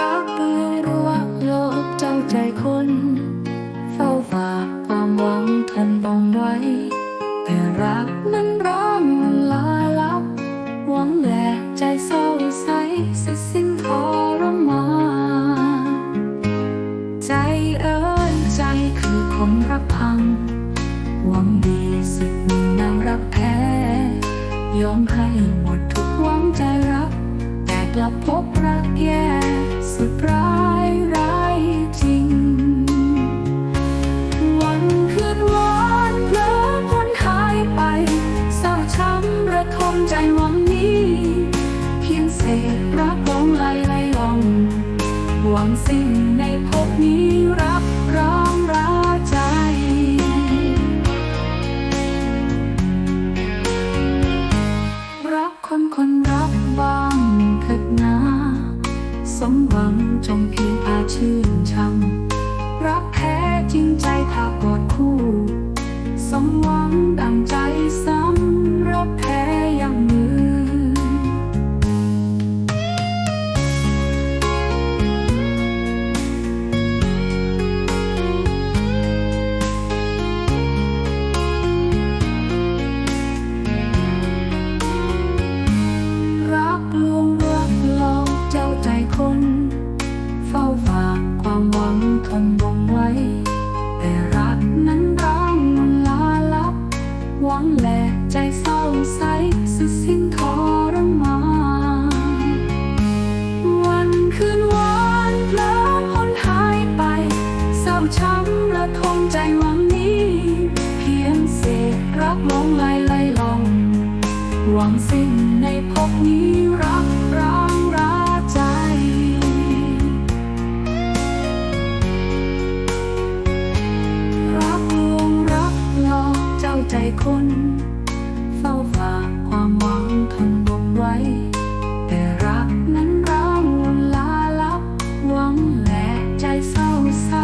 รักรัวโลกเจ้าใจคน เฝ้าฝากความหวังทันบองไว้แต่รักนั้นร้องลาลับ หวังแหลกใจเศร้าใสสิสิ้นทรมานใจเอ้ยใจคือคนรักพัง หวังดีสึกมีน้ำรักแพ้ยอมให้หมดทุกหวังใจรัก แต่กลับพบรักแย่ ใจหวังนี้ เพียงเศษรักหลงไหลไหลลอง หวังสิ่งในภพนี้รับรองราใจ รักคนคนรักบ้างเถิดนาสมหวังจงเพียงอาชื่นชำรักแท้จริงใจถ้ากอดคู่ หลงไล่ไล่ลองหวังสิ้นในภพนี้รักร้างราใจ รักลวงรักหลอกเจ้าใจคน เฝ้าฝากความหวังทนบ่มไว้ แต่รักนั้นร้างลนลาลับหวังและใจเศร้าซ้า